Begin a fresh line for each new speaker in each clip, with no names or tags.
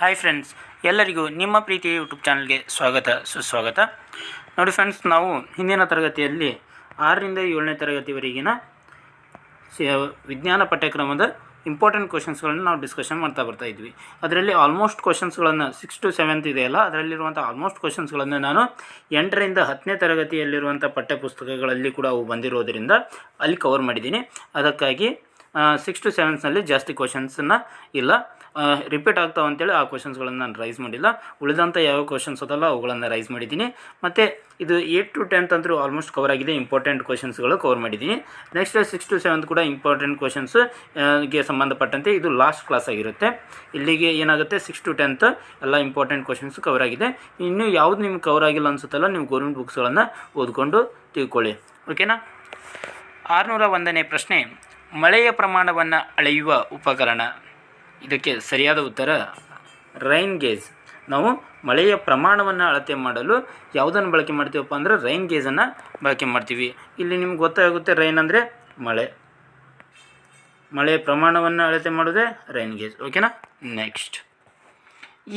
Hi friends ಎಲ್ಲರಿಗೂ ನಿಮ್ಮ ಪ್ರೀತಿಯ ಯೂಟ್ಯೂಬ್ ಚಾನಲ್ಗೆ ಸ್ವಾಗತ, ಸುಸ್ವಾಗತ. ನೋಡಿ ಫ್ರೆಂಡ್ಸ್ ನಾವು ಹಿಂದಿನ ತರಗತಿಯಲ್ಲಿ ಆರರಿಂದ ಏಳನೇ ತರಗತಿವರೆಗಿನ ವಿಜ್ಞಾನ ಪಠ್ಯಕ್ರಮದ ಇಂಪಾರ್ಟೆಂಟ್ ಕ್ವಶನ್ಸ್ಗಳನ್ನು ನಾವು ಡಿಸ್ಕಷನ್ ಮಾಡ್ತಾ ಬರ್ತಾ ಇದ್ವಿ. ಅದರಲ್ಲಿ ಆಲ್ಮೋಸ್ಟ್ ಕ್ವಶನ್ಸ್ಗಳನ್ನು ಸಿಕ್ಸ್ ಟು ಸೆವೆಂತ್ ಇದೆಯಲ್ಲ ಅದರಲ್ಲಿರುವಂಥ ಆಲ್ಮೋಸ್ಟ್ ಕ್ವಶನ್ಸ್ಗಳನ್ನು ನಾನು ಎಂಟರಿಂದ ಹತ್ತನೇ ತರಗತಿಯಲ್ಲಿರುವಂಥ ಪಠ್ಯಪುಸ್ತಕಗಳಲ್ಲಿ ಕೂಡ ಅವು ಬಂದಿರೋದರಿಂದ ಅಲ್ಲಿ ಕವರ್ ಮಾಡಿದ್ದೀನಿ. ಅದಕ್ಕಾಗಿ ಸಿಕ್ಸ್ ಟು ಸೆವೆಂತ್ನಲ್ಲಿ ಜಾಸ್ತಿ ಕ್ವಶನ್ಸನ್ನು ಇಲ್ಲ. ರಿಪೀಟ್ ಆಗ್ತಾವೆ ಅಂತೇಳಿ ಆ ಕ್ವಶನ್ಸ್ಗಳನ್ನು ನಾನು ರೈಸ್ ಮಾಡಿಲ್ಲ. ಉಳಿದಂಥ ಯಾವ ಕ್ವಶನ್ಸ್ ಅದಲ್ಲ ಅವುಗಳನ್ನು ರೈಸ್ ಮಾಡಿದ್ದೀನಿ. ಮತ್ತು ಇದು ಏಟ್ ಟು ಟೆಂತ್ ಅಂದರೂ ಆಲ್ಮೋಸ್ಟ್ ಕವರ್ ಆಗಿದೆ. ಇಂಪಾರ್ಟೆಂಟ್ ಕ್ವಶನ್ಸ್ಗಳು ಕವರ್ ಮಾಡಿದ್ದೀನಿ. ನೆಕ್ಸ್ಟ್ ಸಿಕ್ಸ್ ಟು ಸೆವೆಂತ್ ಕೂಡ ಇಂಪಾರ್ಟೆಂಟ್ ಕ್ವಶನ್ಸ್ಗೆ ಸಂಬಂಧಪಟ್ಟಂತೆ ಇದು ಲಾಸ್ಟ್ ಕ್ಲಾಸ್ ಆಗಿರುತ್ತೆ. ಇಲ್ಲಿಗೆ ಏನಾಗುತ್ತೆ? ಸಿಕ್ಸ್ ಟು ಟೆಂತ್ ಎಲ್ಲ ಇಂಪಾರ್ಟೆಂಟ್ ಕ್ವಶನ್ಸ್ ಕವರ್ ಆಗಿದೆ. ಇನ್ನು ಯಾವುದು ನಿಮ್ಗೆ ಕವರ್ ಆಗಿಲ್ಲ ಅನ್ಸುತ್ತಲ್ಲ, ನೀವು ಗೌರ್ಮೆಂಟ್ ಬುಕ್ಸ್ಗಳನ್ನು ಓದ್ಕೊಂಡು ತಿಳ್ಕೊಳ್ಳಿ. ಓಕೆನಾ ಆರುನೂರ ಒಂದನೇ ಪ್ರಶ್ನೆ, ಮಳೆಯ ಪ್ರಮಾಣವನ್ನು ಅಳೆಯುವ ಉಪಕರಣ. ಇದಕ್ಕೆ ಸರಿಯಾದ ಉತ್ತರ ರೈನ್ ಗೇಜ್. ನಾವು ಮಳೆಯ ಪ್ರಮಾಣವನ್ನು ಅಳತೆ ಮಾಡಲು ಯಾವುದನ್ನು ಬಳಕೆ ಮಾಡ್ತೀವಪ್ಪ ಅಂದರೆ ರೈನ್ ಗೇಜನ್ನು ಬಳಕೆ ಮಾಡ್ತೀವಿ. ಇಲ್ಲಿ ನಿಮ್ಗೆ ಗೊತ್ತಾಗುತ್ತೆ ರೈನ್ ಅಂದರೆ ಮಳೆ. ಮಳೆಯ ಪ್ರಮಾಣವನ್ನು ಅಳತೆ ಮಾಡೋದೇ ರೈನ್ ಗೇಜ್. ಓಕೆನಾ ನೆಕ್ಸ್ಟ್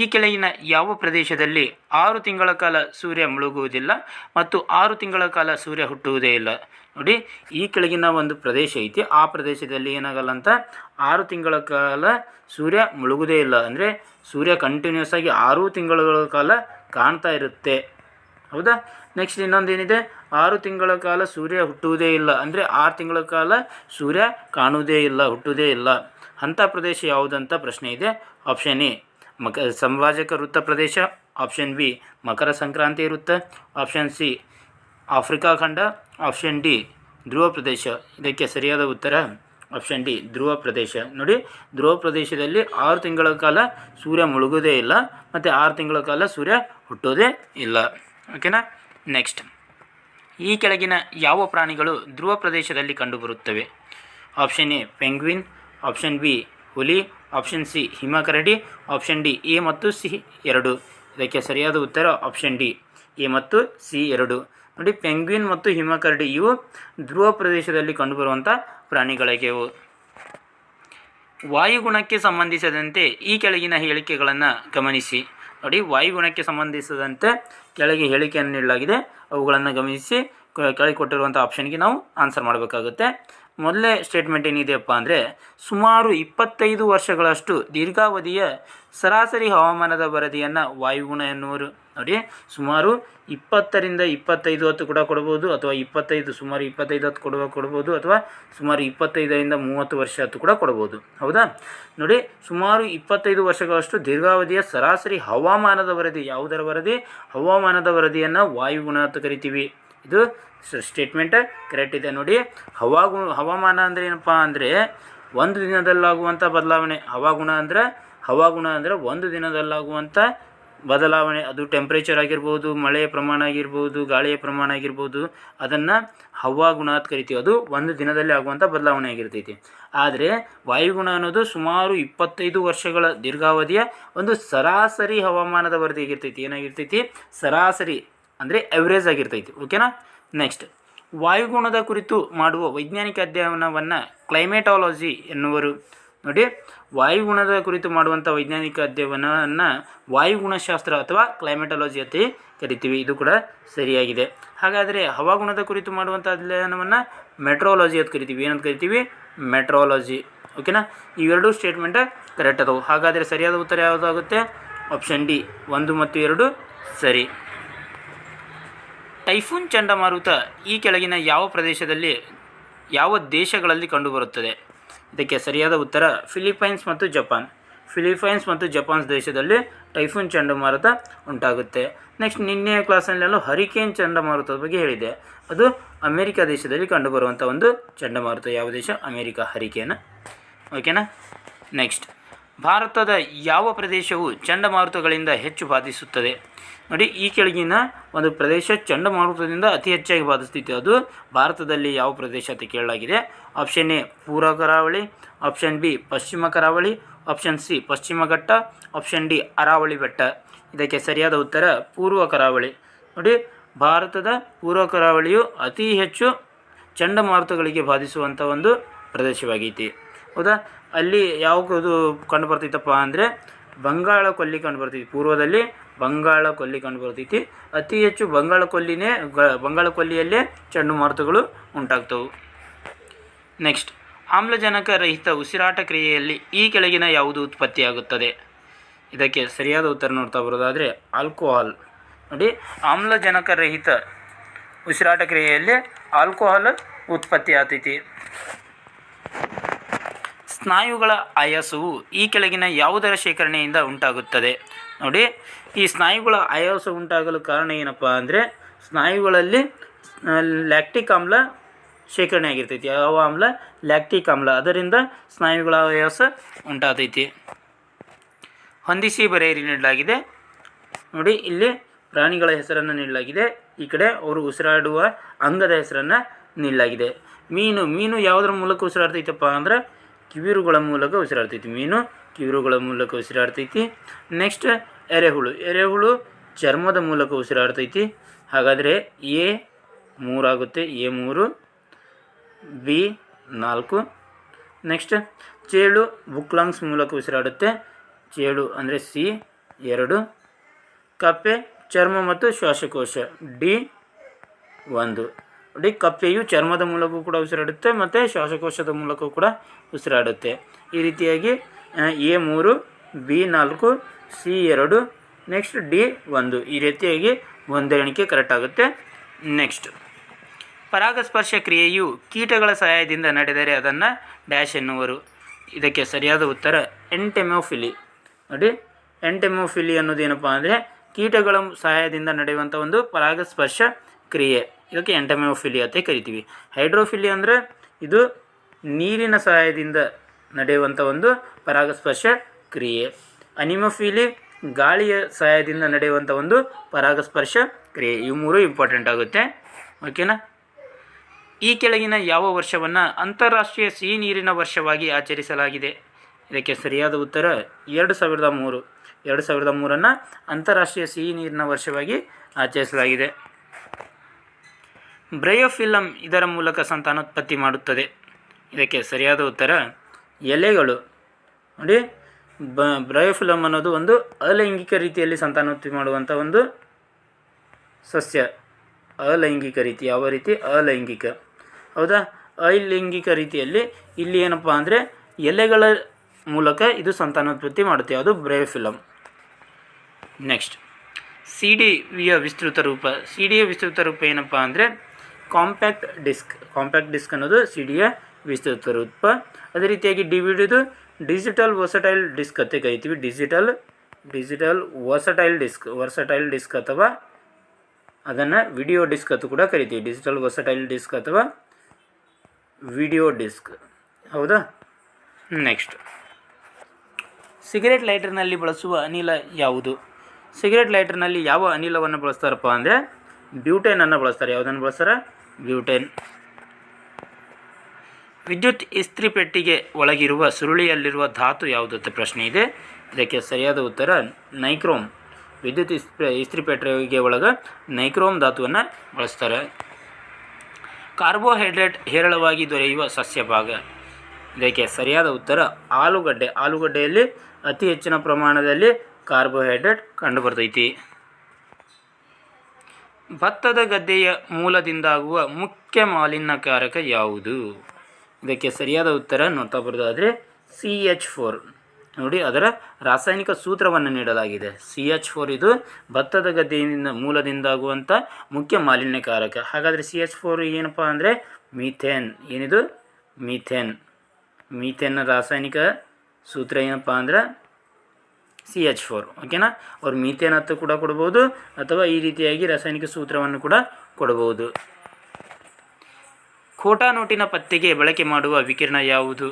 ಈ ಕೆಳಗಿನ ಯಾವ ಪ್ರದೇಶದಲ್ಲಿ ಆರು ತಿಂಗಳ ಕಾಲ ಸೂರ್ಯ ಮುಳುಗುವುದಿಲ್ಲ ಮತ್ತು ಆರು ತಿಂಗಳ ಕಾಲ ಸೂರ್ಯ ಹುಟ್ಟುವುದೇ ಇಲ್ಲ? ನೋಡಿ, ಈ ಕೆಳಗಿನ ಒಂದು ಪ್ರದೇಶ ಐತಿ. ಆ ಪ್ರದೇಶದಲ್ಲಿ ಏನಾಗಲ್ಲ ಅಂತ ಆರು ತಿಂಗಳ ಕಾಲ ಸೂರ್ಯ ಮುಳುಗುವುದೇ ಇಲ್ಲ. ಅಂದರೆ ಸೂರ್ಯ ಕಂಟಿನ್ಯೂಸ್ ಆಗಿ ಆರು ತಿಂಗಳ ಕಾಲ ಕಾಣ್ತಾ ಇರುತ್ತೆ. ಹೌದಾ? ನೆಕ್ಸ್ಟ್ ಇನ್ನೊಂದೇನಿದೆ ಆರು ತಿಂಗಳ ಕಾಲ ಸೂರ್ಯ ಹುಟ್ಟುವುದೇ ಇಲ್ಲ. ಅಂದರೆ ಆರು ತಿಂಗಳ ಕಾಲ ಸೂರ್ಯ ಕಾಣುವುದೇ ಇಲ್ಲ, ಹುಟ್ಟುವುದೇ ಇಲ್ಲ. ಅಂಥ ಪ್ರದೇಶ ಯಾವುದಂತ ಪ್ರಶ್ನೆ ಇದೆ? ಆಪ್ಷನ್ ಎ ಮಕ, ಸಂಭಾಜಕ ವೃತ್ತ ಪ್ರದೇಶ. ಆಪ್ಷನ್ ಬಿ ಮಕರ ಸಂಕ್ರಾಂತಿ ವೃತ್ತ. ಆಪ್ಷನ್ ಸಿ ಆಫ್ರಿಕಾ ಖಂಡ. ಆಪ್ಷನ್ ಡಿ ಧ್ರುವ ಪ್ರದೇಶ. ಇದಕ್ಕೆ ಸರಿಯಾದ ಉತ್ತರ? ಆಪ್ಷನ್ ಡಿ ಧ್ರುವ ಪ್ರದೇಶ. ನೋಡಿ, ಧ್ರುವ ಪ್ರದೇಶದಲ್ಲಿ ಆರು ತಿಂಗಳ ಕಾಲ ಸೂರ್ಯ ಮುಳುಗೋದೇ ಇಲ್ಲ, ಮತ್ತು ಆರು ತಿಂಗಳ ಕಾಲ ಸೂರ್ಯ ಹುಟ್ಟೋದೇ ಇಲ್ಲ. ಓಕೆನಾ ನೆಕ್ಸ್ಟ್ ಈ ಕೆಳಗಿನ ಯಾವ ಪ್ರಾಣಿಗಳು ಧ್ರುವ ಪ್ರದೇಶದಲ್ಲಿ ಕಂಡುಬರುತ್ತವೆ? Option A penguin option B ಹುಲಿ. ಆಪ್ಷನ್ ಸಿ ಹಿಮಕರಡಿ. ಆಪ್ಷನ್ ಡಿ ಎ ಮತ್ತು ಸಿ ಎರಡು. ಇದಕ್ಕೆ ಸರಿಯಾದ ಉತ್ತರ ಆಪ್ಷನ್ ಡಿ ಎ ಮತ್ತು ಸಿ ಎರಡು. ನೋಡಿ ಪೆಂಗ್ವಿನ್ ಮತ್ತು ಹಿಮಕರಡಿ ಇವು ಧ್ರುವ ಪ್ರದೇಶದಲ್ಲಿ ಕಂಡುಬರುವಂಥ ಪ್ರಾಣಿಗಳಾಗಿವೆ ವಾಯುಗುಣಕ್ಕೆ ಸಂಬಂಧಿಸಿದಂತೆ ಈ ಕೆಳಗಿನ ಹೇಳಿಕೆಗಳನ್ನು ಗಮನಿಸಿ. ನೋಡಿ, ವಾಯುಗುಣಕ್ಕೆ ಸಂಬಂಧಿಸಿದಂತೆ ಕೆಳಗೆ ಹೇಳಿಕೆಯನ್ನು ನೀಡಲಾಗಿದೆ. ಅವುಗಳನ್ನು ಗಮನಿಸಿ ಕೆಳಗೆ ಕೊಟ್ಟಿರುವಂಥ ಆಪ್ಷನ್ಗೆ ನಾವು ಆನ್ಸರ್ ಮಾಡಬೇಕಾಗುತ್ತೆ. ಮೊದಲನೇ ಸ್ಟೇಟ್ಮೆಂಟ್ ಏನಿದೆಯಪ್ಪ ಅಂದರೆ, ಸುಮಾರು ಇಪ್ಪತ್ತೈದು ವರ್ಷಗಳಷ್ಟು ದೀರ್ಘಾವಧಿಯ ಸರಾಸರಿ ಹವಾಮಾನದ ವರದಿಯನ್ನು ವಾಯುಗುಣ ಎನ್ನುವರು. ನೋಡಿ, ಸುಮಾರು ಇಪ್ಪತ್ತರಿಂದ ಇಪ್ಪತ್ತೈದು ಹತ್ತು ಕೂಡ ಕೊಡ್ಬೋದು, ಅಥವಾ ಇಪ್ಪತ್ತೈದು, ಸುಮಾರು ಇಪ್ಪತ್ತೈದು ಹತ್ತು ಕೊಡುವ, ಕೊಡ್ಬೋದು, ಅಥವಾ ಸುಮಾರು ಇಪ್ಪತ್ತೈದರಿಂದ ಮೂವತ್ತು ವರ್ಷ ಹತ್ತು ಕೂಡ ಕೊಡ್ಬೋದು. ಹೌದಾ? ನೋಡಿ, ಸುಮಾರು ಇಪ್ಪತ್ತೈದು ವರ್ಷಗಳಷ್ಟು ದೀರ್ಘಾವಧಿಯ ಸರಾಸರಿ ಹವಾಮಾನದ ವರದಿ, ಯಾವುದರ ವರದಿ? ಹವಾಮಾನದ ವರದಿಯನ್ನು ವಾಯುಗುಣ ಅಂತ ಕರಿತೀವಿ. ಇದು ಸ್ಟೇಟ್ಮೆಂಟ್ ಕರೆಕ್ಟ್ ಇದೆ ನೋಡಿ. ಹವಾಗು, ಹವಾಮಾನ ಅಂದರೆ ಏನಪ್ಪ ಅಂದರೆ ಒಂದು ದಿನದಲ್ಲಾಗುವಂಥ ಬದಲಾವಣೆ. ಹವಾಗುಣ ಅಂದರೆ ಹವಾಗುಣ ಅಂದರೆ ಒಂದು ದಿನದಲ್ಲಾಗುವಂಥ ಬದಲಾವಣೆ. ಅದು ಟೆಂಪ್ರೇಚರ್ ಆಗಿರ್ಬೋದು, ಮಳೆಯ ಪ್ರಮಾಣ ಆಗಿರ್ಬೋದು, ಗಾಳಿಯ ಪ್ರಮಾಣ ಆಗಿರ್ಬೋದು, ಅದನ್ನು ಹವಾಗುಣ ಅಂತ ಕರಿತೀವಿ. ಅದು ಒಂದು ದಿನದಲ್ಲಿ ಆಗುವಂಥ ಬದಲಾವಣೆ ಆಗಿರ್ತೈತಿ. ಆದರೆ ವಾಯುಗುಣ ಅನ್ನೋದು ಸುಮಾರು ಇಪ್ಪತ್ತೈದು ವರ್ಷಗಳ ದೀರ್ಘಾವಧಿಯ ಒಂದು ಸರಾಸರಿ ಹವಾಮಾನದ ವರದಿ ಆಗಿರ್ತೈತಿ ಏನಾಗಿರ್ತೈತಿ? ಸರಾಸರಿ ಅಂದರೆ ಎವರೇಜ್ ಆಗಿರ್ತೈತಿ ಓಕೆನಾ ನೆಕ್ಸ್ಟ್ ವಾಯುಗುಣದ ಕುರಿತು ಮಾಡುವ ವೈಜ್ಞಾನಿಕ ಅಧ್ಯಯನವನ್ನು ಕ್ಲೈಮೇಟಾಲಜಿ ಎನ್ನುವರು. ನೋಡಿ, ವಾಯುಗುಣದ ಕುರಿತು ಮಾಡುವಂಥ ವೈಜ್ಞಾನಿಕ ಅಧ್ಯಯನವನ್ನು ವಾಯುಗುಣಶಾಸ್ತ್ರ ಅಥವಾ ಕ್ಲೈಮೆಟಾಲಜಿ ಅಂತ ಕರಿತೀವಿ. ಇದು ಕೂಡ ಸರಿಯಾಗಿದೆ. ಹಾಗಾದರೆ ಹವಾಗುಣದ ಕುರಿತು ಮಾಡುವಂಥ ಅಧ್ಯಯನವನ್ನು ಮೆಟ್ರಾಲಜಿ ಅಂತ ಕರಿತೀವಿ. ಏನಂತ ಕರಿತೀವಿ? ಮೆಟ್ರಾಲಜಿ ಓಕೆನಾ ಇವೆರಡೂ ಸ್ಟೇಟ್ಮೆಂಟ್ ಕರೆಕ್ಟ್ ಅದಾವೆ. ಹಾಗಾದರೆ ಸರಿಯಾದ ಉತ್ತರ ಯಾವುದಾಗುತ್ತೆ? ಆಪ್ಷನ್ ಡಿ ಒಂದು ಮತ್ತು ಎರಡು ಸರಿ. ಟೈಫೂನ್ ಚಂಡಮಾರುತ ಈ ಕೆಳಗಿನ ಯಾವ ಪ್ರದೇಶದಲ್ಲಿ, ಯಾವ ದೇಶಗಳಲ್ಲಿ ಕಂಡುಬರುತ್ತದೆ? ಇದಕ್ಕೆ ಸರಿಯಾದ ಉತ್ತರ ಫಿಲಿಪೈನ್ಸ್ ಮತ್ತು ಜಪಾನ್. ಫಿಲಿಪೈನ್ಸ್ ಮತ್ತು ಜಪಾನ್ಸ್ ದೇಶದಲ್ಲಿ ಟೈಫೂನ್ ಚಂಡಮಾರುತ ಉಂಟಾಗುತ್ತೆ. ನೆಕ್ಸ್ಟ್ ನಿನ್ನೆಯ ಕ್ಲಾಸಲ್ಲೆಲ್ಲೂ ಹರಿಕೇನ್ ಚಂಡಮಾರುತದ ಬಗ್ಗೆ ಹೇಳಿದೆ. ಅದು ಅಮೇರಿಕ ದೇಶದಲ್ಲಿ ಕಂಡುಬರುವಂಥ ಒಂದು ಚಂಡಮಾರುತ. ಯಾವ ದೇಶ? America hurricane. ಓಕೆನಾ ನೆಕ್ಸ್ಟ್ ಭಾರತದ ಯಾವ ಪ್ರದೇಶವು ಚಂಡಮಾರುತಗಳಿಂದ ಹೆಚ್ಚು ಬಾಧಿಸುತ್ತದೆ? ನೋಡಿ, ಈ ಕೆಳಗಿನ ಒಂದು ಪ್ರದೇಶ ಚಂಡಮಾರುತದಿಂದ ಅತಿ ಹೆಚ್ಚಾಗಿ ಬಾಧಿಸ್ತಿತ್ತು. ಅದು ಭಾರತದಲ್ಲಿ ಯಾವ ಪ್ರದೇಶ ಅಂತ ಕೇಳಲಾಗಿದೆ. ಆಪ್ಷನ್ ಎ ಪೂರ್ವ ಕರಾವಳಿ. ಆಪ್ಷನ್ ಬಿ ಪಶ್ಚಿಮ ಕರಾವಳಿ. ಆಪ್ಷನ್ ಸಿ ಪಶ್ಚಿಮ ಘಟ್ಟ. ಆಪ್ಷನ್ ಡಿ ಅರಾವಳಿ ಬೆಟ್ಟ. ಇದಕ್ಕೆ ಸರಿಯಾದ ಉತ್ತರ ಪೂರ್ವ ಕರಾವಳಿ. ನೋಡಿ, ಭಾರತದ ಪೂರ್ವ ಕರಾವಳಿಯು ಅತಿ ಹೆಚ್ಚು ಚಂಡಮಾರುತಗಳಿಗೆ ಬಾಧಿಸುವಂಥ ಒಂದು ಪ್ರದೇಶವಾಗೈತಿ ಹೌದಾ? ಅಲ್ಲಿ ಯಾವುದು ಕಂಡು ಬರ್ತೈತಪ್ಪ ಅಂದರೆ ಬಂಗಾಳ ಕೊಲ್ಲಿ ಕಂಡುಬರ್ತೈತಿ ಪೂರ್ವದಲ್ಲಿ ಬಂಗಾಳ ಕೊಲ್ಲಿ ಕಂಡುಬರ್ತೈತಿ. ಅತಿ ಹೆಚ್ಚು ಬಂಗಾಳ ಕೊಲ್ಲಿನೇ ಬಂಗಾಳ ಕೊಲ್ಲಿಯಲ್ಲೇ ಚಂಡುಮಾರುತಗಳು ಉಂಟಾಗ್ತವೆ. ನೆಕ್ಸ್ಟ್ ಆಮ್ಲಜನಕ ರಹಿತ ಉಸಿರಾಟ ಕ್ರಿಯೆಯಲ್ಲಿ ಈ ಕೆಳಗಿನ ಯಾವುದು ಉತ್ಪತ್ತಿಯಾಗುತ್ತದೆ? ಇದಕ್ಕೆ ಸರಿಯಾದ ಉತ್ತರ ನೋಡ್ತಾ ಬರೋದಾದರೆ ಆಲ್ಕೋಹಾಲ್ ನೋಡಿ, ಆಮ್ಲಜನಕ ರಹಿತ ಉಸಿರಾಟ ಕ್ರಿಯೆಯಲ್ಲಿ ಆಲ್ಕೋಹಾಲ್ ಉತ್ಪತ್ತಿ ಆಗ್ತೈತಿ ಸ್ನಾಯುಗಳ ಆಯಾಸವು ಈ ಕೆಳಗಿನ ಯಾವುದರ ಶೇಖರಣೆಯಿಂದ ಉಂಟಾಗುತ್ತದೆ? ನೋಡಿ, ಈ ಸ್ನಾಯುಗಳ ಆಯಾಸ ಉಂಟಾಗಲು ಕಾರಣ ಏನಪ್ಪ ಅಂದರೆ, ಸ್ನಾಯುಗಳಲ್ಲಿ ಲ್ಯಾಕ್ಟಿಕ್ ಆಮ್ಲ ಶೇಖರಣೆ ಆಗಿರ್ತೈತಿ. ಯಾವ ಆಮ್ಲ? ಲ್ಯಾಕ್ಟಿಕ್ ಆಮ್ಲ. ಅದರಿಂದ ಸ್ನಾಯುಗಳ ಆಯಾಸ ಉಂಟಾತೈತಿ ಹೊಂದಿಸಿ ಬರೆಯಿರಿ ನೀಡಲಾಗಿದೆ. ನೋಡಿ, ಇಲ್ಲಿ ಪ್ರಾಣಿಗಳ ಹೆಸರನ್ನು ನೀಡಲಾಗಿದೆ. ಈ ಕಡೆ ಅವರು ಉಸಿರಾಡುವ ಅಂಗದ ಹೆಸರನ್ನು ನೀಡಲಾಗಿದೆ. ಮೀನು ಮೀನು ಯಾವುದರ ಮೂಲಕ ಉಸಿರಾಡ್ತೈತಪ್ಪ ಅಂದ್ರೆ ಕಿವಿರುಗಳ ಮೂಲಕ ಉಸಿರಾಡ್ತೈತಿ. ಮೀನು ಕಿವಿರುಗಳ ಮೂಲಕ ಉಸಿರಾಡ್ತೈತಿ. ನೆಕ್ಸ್ಟ್ ಎರೆಹುಳು. ಎರೆಹುಳು ಚರ್ಮದ ಮೂಲಕ ಉಸಿರಾಡ್ತೈತಿ. ಹಾಗಾದರೆ ಎ ಮೂರಾಗುತ್ತೆ ಎ ಮೂರು, ಬಿ ನಾಲ್ಕು. ನೆಕ್ಸ್ಟ್ ಚೇಳು ಬುಕ್ಲಾಂಗ್ಸ್ ಮೂಲಕ ಉಸಿರಾಡುತ್ತೆ. ಚೇಳು ಅಂದರೆ ಸಿ ಎರಡು. ಕಪ್ಪೆ ಚರ್ಮ ಮತ್ತು ಶ್ವಾಸಕೋಶ. ಡಿ ಒಂದು. ಡಿ ಕಪ್ಪೆಯು ಚರ್ಮದ ಮೂಲಕವೂ ಕೂಡ ಉಸಿರಾಡುತ್ತೆ, ಮತ್ತು ಶ್ವಾಸಕೋಶದ ಮೂಲಕ ಕೂಡ ಉಸಿರಾಡುತ್ತೆ. ಈ ರೀತಿಯಾಗಿ ಎ ಮೂರು, ಬಿ ನಾಲ್ಕು, ಸಿ ಎರಡು, ನೆಕ್ಸ್ಟ್ ಡಿ ಒಂದು. ಈ ರೀತಿಯಾಗಿ ಹೊಂದಾಣಿಕೆ ಕರೆಕ್ಟ್ ಆಗುತ್ತೆ. ನೆಕ್ಸ್ಟ್ ಪರಾಗಸ್ಪರ್ಶ ಕ್ರಿಯೆಯು ಕೀಟಗಳ ಸಹಾಯದಿಂದ ನಡೆದರೆ ಅದನ್ನು ಡ್ಯಾಶ್ ಎನ್ನುವರು. ಇದಕ್ಕೆ ಸರಿಯಾದ ಉತ್ತರ, ಎಂಟೆಮೋಫಿಲಿ. ನೋಡಿ, ಎಂಟೆಮೋಫಿಲಿ ಅನ್ನೋದೇನಪ್ಪ ಅಂದರೆ ಕೀಟಗಳ ಸಹಾಯದಿಂದ ನಡೆಯುವಂಥ ಒಂದು ಪರಾಗಸ್ಪರ್ಶ ಕ್ರಿಯೆ. ಇದಕ್ಕೆ ಎಂಟೆಮೋಫಿಲಿ ಅಂತ ಕರಿತೀವಿ. ಹೈಡ್ರೋಫಿಲಿ ಅಂದರೆ ಇದು ನೀರಿನ ಸಹಾಯದಿಂದ ನಡೆಯುವಂಥ ಒಂದು ಪರಾಗಸ್ಪರ್ಶ ಕ್ರಿಯೆ. ಅನಿಮೋಫಿಲಿ ಗಾಳಿಯ ಸಹಾಯದಿಂದ ನಡೆಯುವಂಥ ಒಂದು ಪರಾಗಸ್ಪರ್ಶ ಕ್ರಿಯೆ. ಇವು ಮೂರು ಇಂಪಾರ್ಟೆಂಟ್ ಆಗುತ್ತೆ. ಓಕೆನಾ ಈ ಕೆಳಗಿನ ಯಾವ ವರ್ಷವನ್ನು ಅಂತಾರಾಷ್ಟ್ರೀಯ ಸಿಹಿ ನೀರಿನ ವರ್ಷವಾಗಿ ಆಚರಿಸಲಾಗಿದೆ? ಇದಕ್ಕೆ ಸರಿಯಾದ ಉತ್ತರ ಎರಡು ಸಾವಿರದ ಮೂರು. ಎರಡು ಸಾವಿರದ ಮೂರನ್ನು ಅಂತಾರಾಷ್ಟ್ರೀಯ ಸಿಹಿ ನೀರಿನ ವರ್ಷವಾಗಿ ಆಚರಿಸಲಾಗಿದೆ. ಬ್ರಯೋಫಿಲಮ್ ಇದರ ಮೂಲಕ ಸಂತಾನೋತ್ಪತ್ತಿ ಮಾಡುತ್ತದೆ. ಇದಕ್ಕೆ ಸರಿಯಾದ ಉತ್ತರ, ಎಲೆಗಳು. ನೋಡಿ, ಬ ಬ್ರಯೋಫಿಲಮ್ ಅನ್ನೋದು ಒಂದು ಅಲೈಂಗಿಕ ರೀತಿಯಲ್ಲಿ ಸಂತಾನೋತ್ಪತ್ತಿ ಮಾಡುವಂಥ ಒಂದು ಸಸ್ಯ. ಅಲೈಂಗಿಕ ರೀತಿ, ಯಾವ ರೀತಿ? ಅಲೈಂಗಿಕ. ಹೌದಾ? ಅಲೈಂಗಿಕ ರೀತಿಯಲ್ಲಿ ಇಲ್ಲಿ ಏನಪ್ಪ ಅಂದರೆ ಎಲೆಗಳ ಮೂಲಕ ಇದು ಸಂತಾನೋತ್ಪತ್ತಿ ಮಾಡುತ್ತೆ. ಅದು ಬ್ರಯೋಫಿಲಮ್ ನೆಕ್ಸ್ಟ್. ಸಿ ಡಿ ವಿಯ ವಿಸ್ತೃತ ರೂಪ. ಸಿ ಡಿಯ ವಿಸ್ತೃತ ರೂಪ ಏನಪ್ಪ ಅಂದರೆ ಕಾಂಪ್ಯಾಕ್ಟ್ ಡಿಸ್ಕ್ ಕಾಂಪ್ಯಾಕ್ಟ್ ಡಿಸ್ಕ್ ಅನ್ನೋದು ಸಿ ಡಿಯ ವಿಸ್ತೃತ ರೂಪ. ಅದೇ ರೀತಿಯಾಗಿ D V digital versatile disc ಅಂತ ಕರಿತೀವಿ. Digital digital versatile disc versatile disc ಅಥವಾ ಅದನ್ನು ವಿಡಿಯೋ ಡಿಸ್ಕ್ ಅಂತ ಕೂಡ ಕರಿತೀವಿ. ಡಿಜಿಟಲ್ ವರ್ಸಟೈಲ್ ಡಿಸ್ಕ್ ಅಥವಾ ವಿಡಿಯೋ ಡಿಸ್ಕ್ ಹೌದಾ? ನೆಕ್ಸ್ಟ್ ಸಿಗರೆಟ್ ಲೈಟರ್ನಲ್ಲಿ ಬಳಸುವ ಅನಿಲ ಯಾವುದು? ಸಿಗರೆಟ್ ಲೈಟರ್ನಲ್ಲಿ ಯಾವ ಅನಿಲವನ್ನು ಬಳಸ್ತಾರಪ್ಪ ಅಂದರೆ ಬ್ಯೂಟೇನನ್ನು ಬಳಸ್ತಾರೆ. ಯಾವುದನ್ನು ಬಳಸ್ತಾರೆ? ಬ್ಯೂಟೇನ್. ವಿದ್ಯುತ್ ಇಸ್ತ್ರಿ ಪೆಟ್ಟಿಗೆ ಒಳಗಿರುವ ಸುರುಳಿಯಲ್ಲಿರುವ ಧಾತು ಯಾವುದು ಅಂತ ಪ್ರಶ್ನೆ ಇದೆ. ಇದಕ್ಕೆ ಸರಿಯಾದ ಉತ್ತರ ನೈಕ್ರೋಮ್. ವಿದ್ಯುತ್ ಇಸ್ತ್ರಿ ಇಸ್ತ್ರಿ ಪೆಟ್ಟಿಗೆ ಒಳಗೆ ನೈಕ್ರೋಮ್ ಧಾತುವನ್ನು ಬಳಸ್ತಾರೆ. ಕಾರ್ಬೋಹೈಡ್ರೇಟ್ ಹೇರಳವಾಗಿ ದೊರೆಯುವ ಸಸ್ಯ ಭಾಗ ಇದಕ್ಕೆ ಸರಿಯಾದ ಉತ್ತರ ಆಲೂಗಡ್ಡೆ. ಆಲೂಗಡ್ಡೆಯಲ್ಲಿ ಅತಿ ಹೆಚ್ಚಿನ ಪ್ರಮಾಣದಲ್ಲಿ ಕಾರ್ಬೋಹೈಡ್ರೇಟ್ ಕಂಡುಬರ್ತೈತಿ. ಭತ್ತದ ಗದ್ದೆಯ ಮೂಲದಿಂದಾಗುವ ಮುಖ್ಯ ಮಾಲಿನ್ಯಕಾರಕ ಯಾವುದು? ಇದಕ್ಕೆ ಸರಿಯಾದ ಉತ್ತರ ನೋಡ್ತಾ ಬರೋದಾದರೆ ಸಿ ಎಚ್ ಫೋರ್. ನೋಡಿ, ಅದರ ರಾಸಾಯನಿಕ ಸೂತ್ರವನ್ನು ನೀಡಲಾಗಿದೆ. ಸಿ ಎಚ್ ಫೋರ್ ಇದು ಭತ್ತದ ಗದ್ದೆಯಿಂದ ಮೂಲದಿಂದಾಗುವಂಥ ಮುಖ್ಯ ಮಾಲಿನ್ಯಕಾರಕ. ಹಾಗಾದರೆ ಸಿ ಎಚ್ ಫೋರ್ ಏನಪ್ಪ ಅಂದರೆ ಮೀಥೇನ್. ಏನಿದು? ಮೀಥೇನ್. ಮೀಥೇನ್ನ ರಾಸಾಯನಿಕ ಸೂತ್ರ ಏನಪ್ಪ ಅಂದ್ರೆ ಸಿ ಎಚ್ ಫೋರ್ ಓಕೆನಾ ಅವ್ರು ಮೀಥೇನ್ ಅಂತ ಕೂಡ ಕೊಡ್ಬೋದು, ಅಥವಾ ಈ ರೀತಿಯಾಗಿ ರಾಸಾಯನಿಕ ಸೂತ್ರವನ್ನು ಕೂಡ ಕೊಡಬಹುದು ಖೋಟಾ ನೋಟಿನ ಪತ್ತೆಗೆ ಬಳಕೆ ಮಾಡುವ ವಿಕಿರಣ ಯಾವುದು?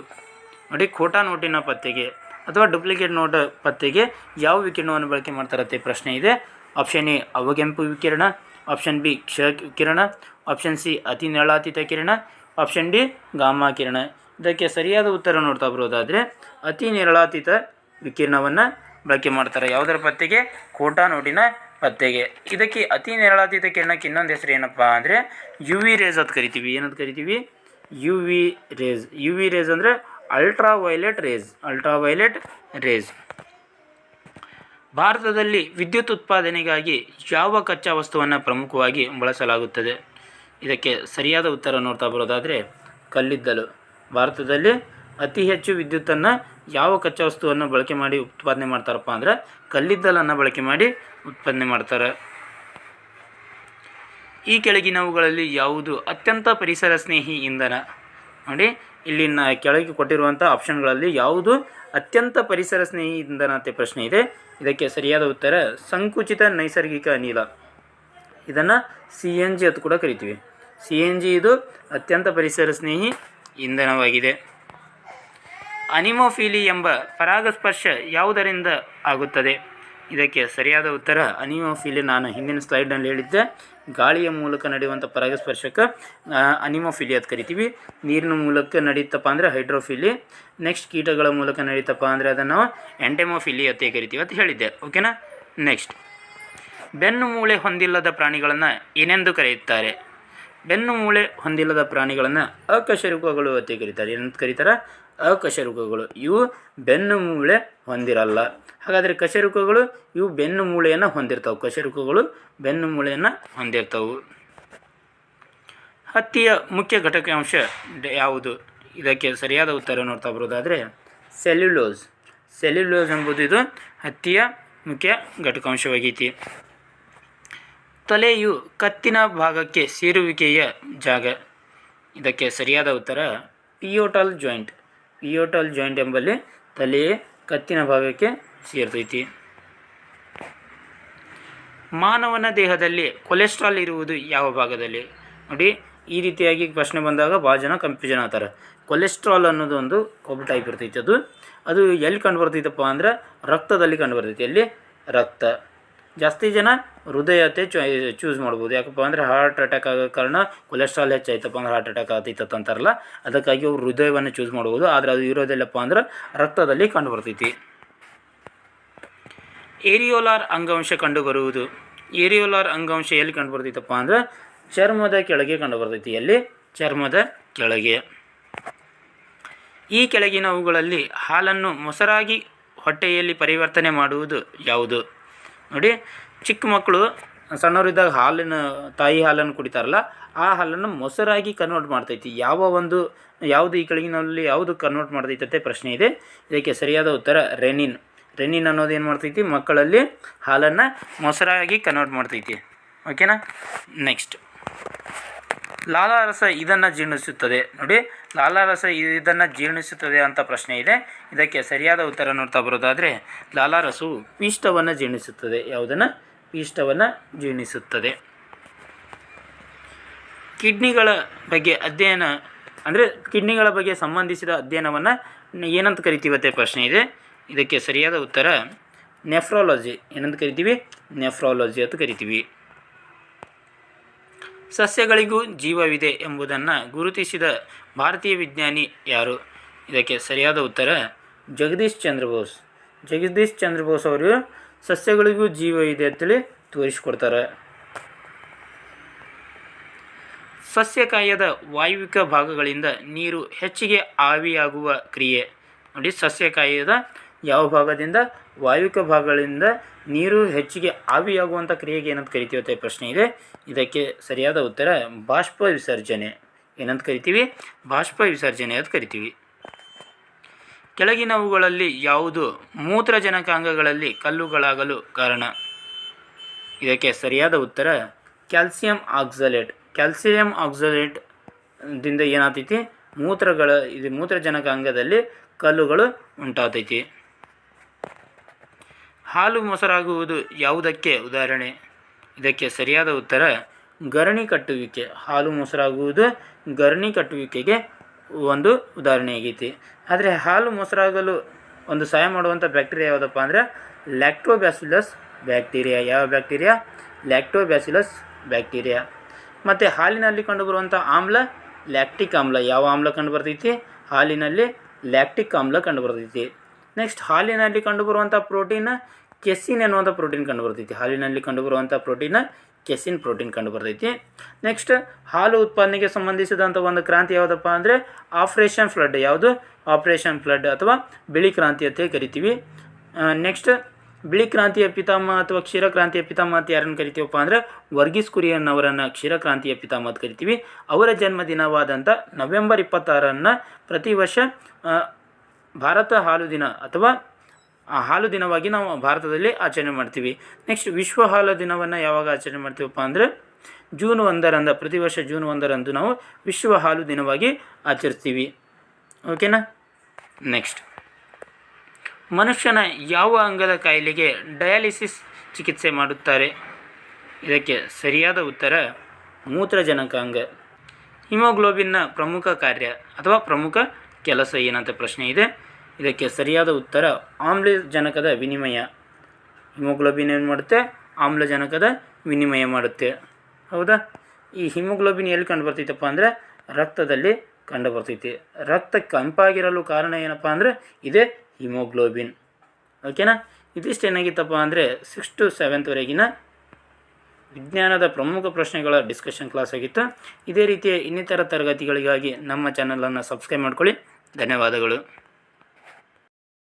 ನೋಡಿ ಖೋಟಾ ನೋಟಿನ ಪತ್ತೆಗೆ ಅಥವಾ ಡೂಪ್ಲಿಕೇಟ್ ನೋಟ್ ಪತ್ತೆಗೆ ಯಾವ ವಿಕಿರಣವನ್ನು ಬಳಕೆ ಮಾಡ್ತಾರತ್ತೆ ಪ್ರಶ್ನೆ ಇದೆ. ಆಪ್ಷನ್ ಎ ಅವಗೆಂಪು ವಿಕಿರಣ. ಆಪ್ಷನ್ ಬಿ ಕ್ಷ ಕಿರಣ ಆಪ್ಷನ್ ಸಿ ಅತಿ ಕಿರಣ. ಆಪ್ಷನ್ ಡಿ ಗಾಮಾ ಕಿರಣ. ಇದಕ್ಕೆ ಸರಿಯಾದ ಉತ್ತರ ನೋಡ್ತಾ ಬರೋದಾದರೆ ಅತಿ ನಿರಳಾತೀತ ವಿಕಿರಣವನ್ನು ಬಳಕೆ ಮಾಡ್ತಾರೆ. ಯಾವುದರ ಪತ್ತೆಗೆ? ಕೋಟಾ ನೋಟಿನ ಪತ್ತೆಗೆ. ಇದಕ್ಕೆ ಅತಿ ನೇರಳಾತೀತ ಕಿರಣಕ್ಕೆ ಇನ್ನೊಂದು ಹೆಸರು ಏನಪ್ಪ ಅಂದರೆ ಯು ವಿ ರೇಸ್ ಅಂತ ಕರಿತೀವಿ. ಏನಂತ ಕರಿತೀವಿ? U V rays U V rays ಅಂದರೆ ultraviolet rays ultraviolet rays ಭಾರತದಲ್ಲಿ ವಿದ್ಯುತ್ ಉತ್ಪಾದನೆಗಾಗಿ ಯಾವ ಕಚ್ಚಾ ವಸ್ತುವನ್ನು ಪ್ರಮುಖವಾಗಿ ಬಳಸಲಾಗುತ್ತದೆ? ಇದಕ್ಕೆ ಸರಿಯಾದ ಉತ್ತರ ನೋಡ್ತಾ ಬರೋದಾದರೆ ಕಲ್ಲಿದ್ದಲು. ಭಾರತದಲ್ಲಿ ಅತಿ ಹೆಚ್ಚು ವಿದ್ಯುತ್ತನ್ನು ಯಾವ ಕಚ್ಚಾ ವಸ್ತುವನ್ನು ಬಳಕೆ ಮಾಡಿ ಉತ್ಪಾದನೆ ಮಾಡ್ತಾರಪ್ಪ ಅಂದ್ರೆ ಕಲ್ಲಿದ್ದಲನ್ನು ಬಳಕೆ ಮಾಡಿ ಉತ್ಪಾದನೆ ಮಾಡ್ತಾರೆ. ಈ ಕೆಳಗಿನವುಗಳಲ್ಲಿ ಯಾವುದು ಅತ್ಯಂತ ಪರಿಸರ ಸ್ನೇಹಿ ಇಂಧನ? ನೋಡಿ ಇಲ್ಲಿನ ಕೆಳಗೆ ಕೊಟ್ಟಿರುವಂಥ ಆಪ್ಷನ್ಗಳಲ್ಲಿ ಯಾವುದು ಅತ್ಯಂತ ಪರಿಸರ ಸ್ನೇಹಿ ಇಂಧನ ಅಂತ ಪ್ರಶ್ನೆ ಇದೆ. ಇದಕ್ಕೆ ಸರಿಯಾದ ಉತ್ತರ ಸಂಕುಚಿತ ನೈಸರ್ಗಿಕ ಅನಿಲ. ಇದನ್ನು ಸಿ ಎನ್ ಜಿ ಅಂತ ಕೂಡ ಕರಿತೀವಿ. ಸಿ ಎನ್ ಜಿ ಇದು ಅತ್ಯಂತ ಪರಿಸರ ಸ್ನೇಹಿ ಇಂಧನವಾಗಿದೆ. ಅನಿಮೋಫಿಲಿ ಎಂಬ ಪರಾಗಸ್ಪರ್ಶ ಯಾವುದರಿಂದ ಆಗುತ್ತದೆ? ಇದಕ್ಕೆ ಸರಿಯಾದ ಉತ್ತರ, ಅನಿಮೋಫಿಲಿ. ನಾನು ಹಿಂದಿನ ಸ್ಲೈಡ್ನಲ್ಲಿ ಹೇಳಿದ್ದೆ, ಗಾಳಿಯ ಮೂಲಕ ನಡೆಯುವಂಥ ಪರಾಗಸ್ಪರ್ಶಕ್ಕೆ ಅನಿಮೋಫಿಲಿ ಅಂತ ಕರಿತೀವಿ. ನೀರಿನ ಮೂಲಕ ನಡೀತಪ್ಪ ಅಂದರೆ ಹೈಡ್ರೋಫಿಲಿ. ನೆಕ್ಸ್ಟ್ ಕೀಟಗಳ ಮೂಲಕ ನಡೀತಪ್ಪ ಅಂದರೆ ಅದನ್ನು ನಾವು ಎಂಟೆಮೋಫಿಲಿ ಅಂತ ಕರಿತೀವಿ ಅಂತ ಹೇಳಿದ್ದೆ. ಓಕೆನಾ? ನೆಕ್ಸ್ಟ್. ಬೆನ್ನು ಮೂಳೆ ಹೊಂದಿಲ್ಲದ ಪ್ರಾಣಿಗಳನ್ನು ಏನೆಂದು ಕರೆಯುತ್ತಾರೆ? ಬೆನ್ನು ಮೂಳೆ ಹೊಂದಿಲ್ಲದ ಪ್ರಾಣಿಗಳನ್ನು ಅಕಶರುಕಗಳು ಅಂತ ಕರೀತಾರೆ. ಏನಂತ ಕರೀತಾರೆ? ಅಕಶೇರುಕಗಳು ಇವು ಬೆನ್ನು ಮೂಳೆ ಹೊಂದಿರಲ್ಲ. ಹಾಗಾದರೆ ಕಶೇರುಕಗಳು ಇವು ಬೆನ್ನು ಮೂಳೆಯನ್ನು ಹೊಂದಿರ್ತಾವೆ. ಕಶೇರುಕಗಳು ಬೆನ್ನು ಮೂಳೆಯನ್ನು ಹೊಂದಿರ್ತವೆ. ಹತ್ತಿಯ ಮುಖ್ಯ ಘಟಕಾಂಶ ಯಾವುದು? ಇದಕ್ಕೆ ಸರಿಯಾದ ಉತ್ತರ ನೋಡ್ತಾ ಬರೋದಾದರೆ ಸೆಲ್ಯುಲೋಸ್. ಸೆಲ್ಯುಲೋಸ್ ಎಂಬುದು ಇದು ಹತ್ತಿಯ ಮುಖ್ಯ ಘಟಕಾಂಶವಾಗೈತಿ. ತಲೆಯು ಕತ್ತಿನ ಭಾಗಕ್ಕೆ ಸೇರುವಿಕೆಯ ಜಾಗ. ಇದಕ್ಕೆ ಸರಿಯಾದ ಉತ್ತರ ಪಿಯೋಟಲ್ ಜಾಯಿಂಟ್. ಪಿಯೋಟಲ್ ಜಾಯಿಂಟ್ ಎಂಬಲ್ಲಿ ತಲೆಯೇ ಕತ್ತಿನ ಭಾಗಕ್ಕೆ ಸೇರ್ತೈತಿ. ಮಾನವನ ದೇಹದಲ್ಲಿ ಕೊಲೆಸ್ಟ್ರಾಲ್ ಇರುವುದು ಯಾವ ಭಾಗದಲ್ಲಿ? ನೋಡಿ, ಈ ರೀತಿಯಾಗಿ ಪ್ರಶ್ನೆ ಬಂದಾಗ ಭಾಳ ಜನ ಕನ್ಫ್ಯೂಷನ್ ಆಗ್ತಾರೆ. ಕೊಲೆಸ್ಟ್ರಾಲ್ ಅನ್ನೋದು ಒಂದು ಕೊಬ್ಬು ಟೈಪ್ ಇರ್ತೈತಿ ಅದು. ಅದು ಎಲ್ಲಿ ಕಂಡು ಬರ್ತೈತಪ್ಪ ಅಂದ್ರೆ ರಕ್ತದಲ್ಲಿ ಕಂಡು ಬರ್ತೈತಿ. ಎಲ್ಲಿ? ರಕ್ತ. ಜಾಸ್ತಿ ಜನ ಹೃದಯತೆ ಚೂಸ್ ಮಾಡ್ಬೋದು. ಯಾಕಪ್ಪ ಅಂದರೆ ಹಾರ್ಟ್ ಅಟ್ಯಾಕ್ ಆಗೋ ಕಾರಣ ಕೊಲೆಸ್ಟ್ರಾಲ್ ಹೆಚ್ಚಾಯ್ತಪ್ಪ ಅಂದ್ರೆ ಹಾರ್ಟ್ ಅಟ್ಯಾಕ್ ಆಗ್ತೈತಂತಾರಲ್ಲ ಅಂತಾರಲ್ಲ, ಅದಕ್ಕಾಗಿ ಅವ್ರು ಹೃದಯವನ್ನು ಚೂಸ್ ಮಾಡ್ಬೋದು. ಆದರೆ ಅದು ಇರೋದಿಲ್ಲಪ್ಪ ಅಂದ್ರೆ ರಕ್ತದಲ್ಲಿ ಕಂಡು ಬರ್ತೈತಿ ಏರಿಯೋಲಾರ್ ಅಂಗಾಂಶ ಕಂಡುಬರುವುದು. ಏರಿಯೋಲಾರ್ ಅಂಗಾಂಶ ಎಲ್ಲಿ ಕಂಡುಬರ್ತೈತಪ್ಪ ಅಂದ್ರೆ ಚರ್ಮದ ಕೆಳಗೆ ಕಂಡುಬರ್ತೈತಿ. ಎಲ್ಲಿ? ಚರ್ಮದ ಕೆಳಗೆ. ಈ ಕೆಳಗಿನವುಗಳಲ್ಲಿ ಹಾಲನ್ನು ಮೊಸರಾಗಿ ಹೊಟ್ಟೆಯಲ್ಲಿ ಪರಿವರ್ತನೆ ಮಾಡುವುದು ಯಾವುದು? ನೋಡಿ, ಚಿಕ್ಕ ಮಕ್ಕಳು, ಸಣ್ಣವರಿದ್ದಾಗ ಹಾಲಿನ ತಾಯಿ ಹಾಲನ್ನು ಕುಡಿತಾರಲ್ಲ, ಆ ಹಾಲನ್ನು ಮೊಸರಾಗಿ ಕನ್ವರ್ಟ್ ಮಾಡ್ತೈತಿ. ಯಾವ ಒಂದು, ಯಾವುದು ಈ ಕೆಳಗಿನಲ್ಲಿ ಯಾವುದು ಕನ್ವರ್ಟ್ ಮಾಡ್ತೈತೆ ಪ್ರಶ್ನೆ ಇದೆ. ಇದಕ್ಕೆ ಸರಿಯಾದ ಉತ್ತರ ರೆನಿನ್ ರೆನಿನ್ ಅನ್ನೋದು ಏನು ಮಾಡ್ತೈತಿ? ಮಕ್ಕಳಲ್ಲಿ ಹಾಲನ್ನು ಮೊಸರಾಗಿ ಕನ್ವರ್ಟ್ ಮಾಡ್ತೈತಿ. ಓಕೆನಾ ನೆಕ್ಸ್ಟ್ ಲಾಲಾರಸ ಇದನ್ನು ಜೀರ್ಣಿಸುತ್ತದೆ. ನೋಡಿ, ಲಾಲಾರಸ ಇದನ್ನು ಜೀರ್ಣಿಸುತ್ತದೆ ಅಂತ ಪ್ರಶ್ನೆ ಇದೆ. ಇದಕ್ಕೆ ಸರಿಯಾದ ಉತ್ತರ ನೋಡ್ತಾ ಬರೋದಾದರೆ, ಲಾಲಾರಸವು ಪಿಷ್ಟವನ್ನು ಜೀರ್ಣಿಸುತ್ತದೆ. ಯಾವುದನ್ನು? ಪಿಷ್ಟವನ್ನು ಜೀರ್ಣಿಸುತ್ತದೆ. ಕಿಡ್ನಿಗಳ ಬಗ್ಗೆ ಅಧ್ಯಯನ, ಅಂದರೆ ಕಿಡ್ನಿಗಳ ಬಗ್ಗೆ ಸಂಬಂಧಿಸಿದ ಅಧ್ಯಯನವನ್ನು ಏನಂತ ಕರಿತೀವತ್ತೆ ಪ್ರಶ್ನೆ ಇದೆ. ಇದಕ್ಕೆ ಸರಿಯಾದ ಉತ್ತರ, ನೆಫ್ರಾಲಜಿ. ಏನಂತ ಕರಿತೀವಿ? ನೆಫ್ರಾಲಜಿ ಅಂತ ಕರಿತೀವಿ. ಸಸ್ಯಗಳಿಗೂ ಜೀವವಿದೆ ಎಂಬುದನ್ನು ಗುರುತಿಸಿದ ಭಾರತೀಯ ವಿಜ್ಞಾನಿ ಯಾರು? ಇದಕ್ಕೆ ಸರಿಯಾದ ಉತ್ತರ, ಜಗದೀಶ್ ಚಂದ್ರ ಬೋಸ್. ಜಗದೀಶ್ ಚಂದ್ರ ಬೋಸ್ ಅವರು ಸಸ್ಯಗಳಿಗೂ ಜೀವ ಇದೆ ಅಂತೇಳಿ ತೋರಿಸಿಕೊಡ್ತಾರೆ. ಸಸ್ಯಕಾಯದ ವಾಯುವಿಕ ಭಾಗಗಳಿಂದ ನೀರು ಹೆಚ್ಚಿಗೆ ಆವಿಯಾಗುವ ಕ್ರಿಯೆ. ನೋಡಿ ಸಸ್ಯಕಾಯದ ಯಾವ ಭಾಗದಿಂದ? ವಾಯುವಿಕ ಭಾಗಗಳಿಂದ ನೀರು ಹೆಚ್ಚಿಗೆ ಆವಿಯಾಗುವಂಥ ಕ್ರಿಯೆಗೆ ಏನಂತ ಕರಿತೀವಿ ಅಂತ ಪ್ರಶ್ನೆ ಇದೆ. ಇದಕ್ಕೆ ಸರಿಯಾದ ಉತ್ತರ ಬಾಷ್ಪ ವಿಸರ್ಜನೆ ಏನಂತ ಕರಿತೀವಿ? ಬಾಷ್ಪ ವಿಸರ್ಜನೆ ಅಂತ ಕರಿತೀವಿ. ಕೆಳಗಿನವುಗಳಲ್ಲಿ ಯಾವುದು ಮೂತ್ರಜನಕಾಂಗಗಳಲ್ಲಿ ಕಲ್ಲುಗಳಾಗಲು ಕಾರಣ? ಇದಕ್ಕೆ ಸರಿಯಾದ ಉತ್ತರ ಕ್ಯಾಲ್ಸಿಯಂ ಆಕ್ಸಲೇಟ್. ಕ್ಯಾಲ್ಸಿಯಂ ಆಕ್ಸಲೇಟ್ ದಿಂದ ಏನಾಗ್ತೈತಿ? ಮೂತ್ರಗಳ, ಇದು ಮೂತ್ರಜನಕಾಂಗದಲ್ಲಿ ಕಲ್ಲುಗಳು ಉಂಟಾಗ್ತೈತಿ. ಹಾಲು ಮೊಸರಾಗುವುದು ಯಾವುದಕ್ಕೆ? ಉದಾಹರಣೆ. ಇದಕ್ಕೆ ಸರಿಯಾದ ಉತ್ತರ, ಗರಣಿ ಕಟ್ಟುವಿಕೆ. ಹಾಲು ಮೊಸರಾಗುವುದು ಗರಣಿ ಕಟ್ಟುವಿಕೆಗೆ ಒಂದು ಉದಾಹರಣೆ ಆಗೈತಿ. ಆದರೆ ಹಾಲು ಮೊಸರಾಗಲು ಒಂದು ಸಹಾಯ ಮಾಡುವಂಥ ಬ್ಯಾಕ್ಟೀರಿಯಾ ಯಾವುದಪ್ಪ ಅಂದರೆ ಲ್ಯಾಕ್ಟೋಬ್ಯಾಸಿಲಸ್ ಬ್ಯಾಕ್ಟೀರಿಯಾ ಯಾವ ಬ್ಯಾಕ್ಟೀರಿಯಾ? ಲ್ಯಾಕ್ಟೋಬ್ಯಾಸಿಲಸ್ ಬ್ಯಾಕ್ಟೀರಿಯಾ ಮತ್ತು ಹಾಲಿನಲ್ಲಿ ಕಂಡುಬರುವಂಥ ಆಮ್ಲ ಲ್ಯಾಕ್ಟಿಕ್ ಆಮ್ಲ. ಯಾವ ಆಮ್ಲ ಕಂಡುಬರ್ತೈತಿ? ಹಾಲಿನಲ್ಲಿ ಲ್ಯಾಕ್ಟಿಕ್ ಆಮ್ಲ ಕಂಡುಬರ್ತೈತಿ. ನೆಕ್ಸ್ಟ್ ಹಾಲಿನಲ್ಲಿ ಕಂಡುಬರುವಂಥ ಪ್ರೋಟೀನ್ ಕೆಸಿನ್ ಎನ್ನುವಂಥ ಪ್ರೋಟೀನ್ ಕಂಡುಬರ್ತೈತಿ. ಹಾಲಿನಲ್ಲಿ ಕಂಡುಬರುವಂಥ ಪ್ರೋಟೀನ್ ಕೆಸಿನ್ ಪ್ರೋಟೀನ್ ಕಂಡುಬರ್ತೈತಿ. ನೆಕ್ಸ್ಟ್ ಹಾಲು ಉತ್ಪಾದನೆಗೆ ಸಂಬಂಧಿಸಿದಂಥ ಒಂದು ಕ್ರಾಂತಿ ಯಾವುದಪ್ಪ ಅಂದರೆ ಆಪ್ರೇಷನ್ ಫ್ಲಡ್ ಯಾವುದು? ಆಪ್ರೇಷನ್ ಫ್ಲಡ್ ಅಥವಾ ಬಿಳಿ ಕ್ರಾಂತಿ ಅಂತ ಕರಿತೀವಿ. ನೆಕ್ಸ್ಟ್ ಬಿಳಿ ಕ್ರಾಂತಿಯ ಪಿತಾಮಹ ಅಥವಾ ಕ್ಷೀರ ಕ್ರಾಂತಿಯ ಪಿತಾಮಹ ಅಂತ ಯಾರನ್ನು ಕರಿತೀವಪ್ಪ ಅಂದರೆ, ವರ್ಗೀಸ್ ಕುರಿಯನ್ ಅವರನ್ನು ಕ್ಷೀರ ಕ್ರಾಂತಿಯ ಪಿತಾಮಹ ಅಂತ ಕರಿತೀವಿ. ಅವರ ಜನ್ಮದಿನವಾದಂಥ ನವೆಂಬರ್ ಇಪ್ಪತ್ತಾರನ್ನು ಪ್ರತಿ ವರ್ಷ ಭಾರತ ಹಾಲು ದಿನ ಅಥವಾ ಆ ಹಾಲು ದಿನವಾಗಿ ನಾವು ಭಾರತದಲ್ಲಿ ಆಚರಣೆ ಮಾಡ್ತೀವಿ. ನೆಕ್ಸ್ಟ್ ವಿಶ್ವ ಹಾಲು ದಿನವನ್ನು ಯಾವಾಗ ಆಚರಣೆ ಮಾಡ್ತೀವಪ್ಪ ಅಂದರೆ ಜೂನ್ ಒಂದರಂದು, ಪ್ರತಿ ವರ್ಷ ಜೂನ್ ಒಂದರಂದು ನಾವು ವಿಶ್ವ ಹಾಲು ದಿನವಾಗಿ ಆಚರಿಸ್ತೀವಿ. ಓಕೆನಾ ನೆಕ್ಸ್ಟ್ ಮನುಷ್ಯನ ಯಾವ ಅಂಗದ ಕಾಯಿಲೆಗೆ ಡಯಾಲಿಸಿಸ್ ಚಿಕಿತ್ಸೆ ಮಾಡುತ್ತಾರೆ? ಇದಕ್ಕೆ ಸರಿಯಾದ ಉತ್ತರ ಮೂತ್ರಜನಕಾಂಗ ಹಿಮೋಗ್ಲೋಬಿನ್ನ ಪ್ರಮುಖ ಕಾರ್ಯ ಅಥವಾ ಪ್ರಮುಖ ಕೆಲಸ ಏನಂತ ಪ್ರಶ್ನೆ ಇದೆ. ಇದಕ್ಕೆ ಸರಿಯಾದ ಉತ್ತರ ಆಮ್ಲಜನಕದ ವಿನಿಮಯ. ಹಿಮೋಗ್ಲೋಬಿನ್ ಏನು ಮಾಡುತ್ತೆ? ಆಮ್ಲಜನಕದ ವಿನಿಮಯ ಮಾಡುತ್ತೆ. ಹೌದಾ? ಈ ಹಿಮೋಗ್ಲೋಬಿನ್ ಎಲ್ಲಿ ಕಂಡು ಬರ್ತೈತಪ್ಪ ಅಂದರೆ ರಕ್ತದಲ್ಲಿ ಕಂಡು ಬರ್ತೈತಿ ರಕ್ತ ಕೆಂಪಾಗಿರಲು ಕಾರಣ ಏನಪ್ಪ ಅಂದರೆ ಇದೇ ಹಿಮೋಗ್ಲೋಬಿನ್. ಓಕೆನಾ ಇದಿಷ್ಟು ಏನಾಗಿತ್ತಪ್ಪ ಅಂದರೆ ಸಿಕ್ಸ್ ಟು ಸೆವೆಂತ್ವರೆಗಿನ ವಿಜ್ಞಾನದ ಪ್ರಮುಖ ಪ್ರಶ್ನೆಗಳ ಡಿಸ್ಕಷನ್ ಕ್ಲಾಸ್ ಆಗಿತ್ತು. ಇದೇ ರೀತಿಯ ಇನ್ನಿತರ ತರಗತಿಗಳಿಗಾಗಿ ನಮ್ಮ ಚಾನಲನ್ನು ಸಬ್ಸ್ಕ್ರೈಬ್ ಮಾಡ್ಕೊಳ್ಳಿ. ಧನ್ಯವಾದಗಳು.